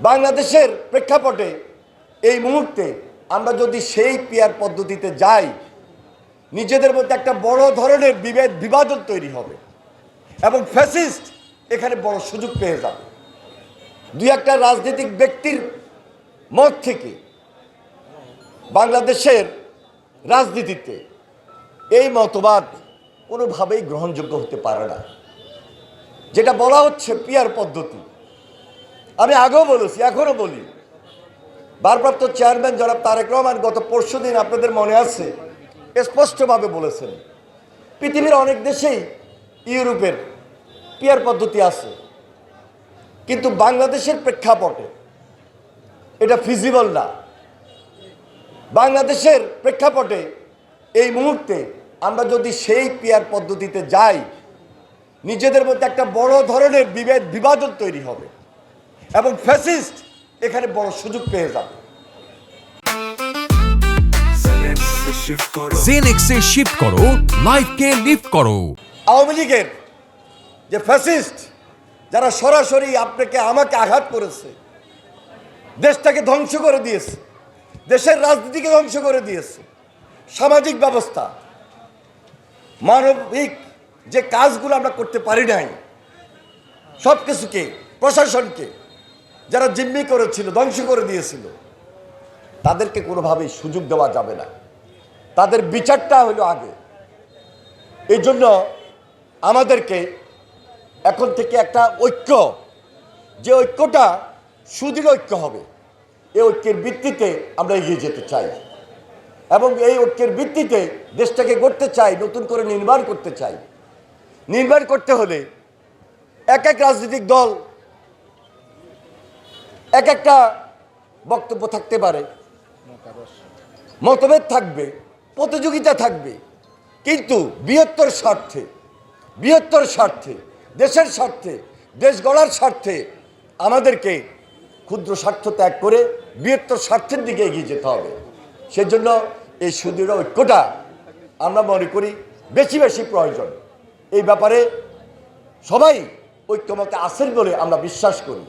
বাংলাদেশের প্রেক্ষাপটে এই মুহূর্তে আমরা যদি সেই পিয়ার পদ্ধতিতে যাই, নিজেদের মধ্যে একটা বড় ধরনের বিভেদ, বিভাজন তৈরি হবে এবং ফ্যাসিস্ট এখানে বড় সুযোগ পেয়ে যাবে। দুই একটা রাজনৈতিক ব্যক্তির মত থেকে বাংলাদেশের রাজনীতিতে এই মতবাদ কোনোভাবেই গ্রহণযোগ্য হতে পারে না। যেটা বলা হচ্ছে পিয়ার পদ্ধতি। আমি আগেও বলেছি, এখনও বলি। ভারপ্রাপ্ত চেয়ারম্যান জনাব তারেক রহমান গত পরশু দিন আপনাদের মনে আছে, স্পষ্টভাবে বলেছেন, পৃথিবীর অনেক দেশেই ইউরোপের পিয়ার পদ্ধতি আছে, কিন্তু বাংলাদেশের প্রেক্ষাপটে এটা ফিজিবল না। বাংলাদেশের প্রেক্ষাপটে এই মুহূর্তে আমরা যদি সেই পিয়ার পদ্ধতিতে যাই, নিজেদের মধ্যে একটা বড় ধরনের বিভেদ, বিভাজন তৈরি হবে। এবং ফ্যাসিস্ট এখানে বড় সুযোগ পেয়ে যাবে। জেনেক্সে শিফট করো লাইফকে লিফট করো। আওয়ামী লীগের যে ফ্যাসিস্ট যারা সরাসরি আপনাকে আমাকে আঘাত করেছে দেশটাকে ধ্বংস করে দিয়েছে দেশের রাজনীতিকে ধ্বংস করে দিয়েছে সামাজিক ব্যবস্থা মানবিক যে কাজগুলো আমরা করতে পারি নাই সব কিছুকে প্রশাসনকে যারা জিম্মি করেছিল, ধ্বংস করে দিয়েছিল, তাদেরকে কোনোভাবেই সুযোগ দেওয়া যাবে না। তাদের বিচারটা হলো আগে। এই জন্য আমাদেরকে এখন থেকে একটা ঐক্য, যে ঐক্যটা সুদৃঢ় ঐক্য হবে, এই ঐক্যের ভিত্তিতে আমরা এগিয়ে যেতে চাই। এবং এই ঐক্যের ভিত্তিতে দেশটাকে গড়তে চাই, নতুন করে নির্মাণ করতে চাই। নির্মাণ করতে হলে এক এক রাজনৈতিক দল এক একটা বক্তব্য থাকতে পারে। মতভেদ থাকবে, প্রতিযোগিতা থাকবে, কিন্তু বৃহত্তর স্বার্থে বৃহত্তর স্বার্থে, দেশের স্বার্থে, দেশ গড়ার স্বার্থে আমাদেরকে ক্ষুদ্র স্বার্থ ত্যাগ করে বৃহত্তর স্বার্থের দিকে এগিয়ে যেতে হবে। সেজন্য এই সুদৃঢ় ঐক্যটা আমরা মনে করি বেশি বেশি প্রয়োজন। এই ব্যাপারে সবাই ঐক্যমতে আসেন বলে আমরা বিশ্বাস করি।